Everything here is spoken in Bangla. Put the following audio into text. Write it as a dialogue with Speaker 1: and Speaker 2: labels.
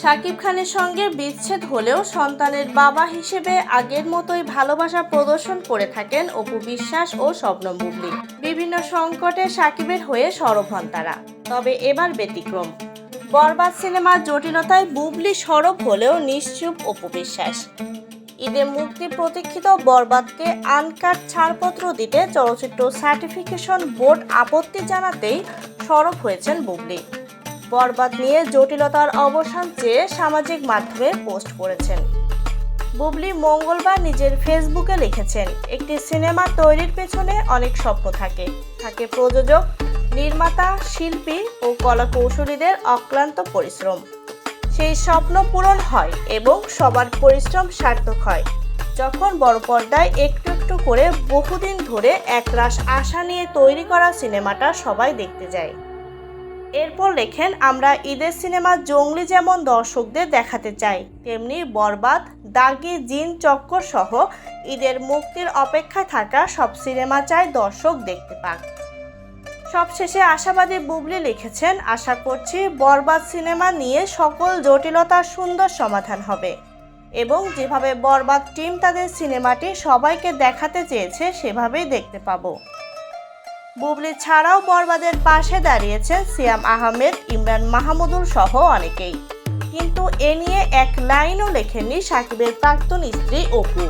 Speaker 1: শাকিব খানের সঙ্গে বিচ্ছেদ হলেও সন্তানের বাবা হিসেবে আগের মতোই ভালোবাসা প্রদর্শন করে থাকেন অপু বিশ্বাস ও শবনম বুবলি। বিভিন্ন সংকটে সাকিবের হয়ে সরব হন তারা। তবে এবার ব্যতিক্রম। বরবাদ সিনেমার জটিলতায় বুবলি সরব হলেও নিশ্চুপ অপু বিশ্বাস। ঈদে মুক্তি প্রতীক্ষিত বরবাদকে আনকাট ছাড়পত্র দিতে চলচ্চিত্র সার্টিফিকেশন বোর্ড আপত্তি জানাতেই সরব হয়েছেন বুবলি। বরবাদ নিয়ে জটিলতার অবসান চেয়ে সামাজিক মাধ্যমে পোস্ট করেছেন। বুবলি মঙ্গলবার নিজের ফেসবুকে লিখেছেন, একটি সিনেমা তৈরির পেছনে অনেক স্বপ্ন থাকে। থাকে প্রযোজক, নির্মাতা, শিল্পী ও কলাকৌশলীদের অক্লান্ত পরিশ্রম। সেই স্বপ্ন পূরণ হয় এবং সবার পরিশ্রম সার্থক হয়। যখন বড় পর্দায় একটু একটু করে বহুদিন ধরে একরাশ আশা নিয়ে তৈরি করা সিনেমাটা সবাই দেখতে যায়। এরপর লেখেন, আমরা ঈদের সিনেমা জঙ্গলি যেমন দর্শকদের দেখাতে চাই, তেমনি বরবাদ, দাগি, জিন চক্কর সহ ঈদের মুক্তির অপেক্ষায় থাকা সব সিনেমা চাই দর্শক দেখতে পাক। সবশেষে আশাবাদী বুবলি লিখেছেন, আশা করছি বরবাদ সিনেমা নিয়ে সকল জটিলতার সুন্দর সমাধান হবে এবং যেভাবে বরবাদ টিম তাদের সিনেমাটি সবাইকে দেখাতে চেয়েছে, সেভাবেই দেখতে পাবো। বুবলি ছাড়াও বর্বাদের পাশে দাঁড়িয়েছেন সিয়াম আহমেদ, ইমরান মাহমুদুল সহ অনেকেই। কিন্তু এ নিয়ে এক লাইনও লেখেননি সাকিবের প্রাক্তন স্ত্রী অপু।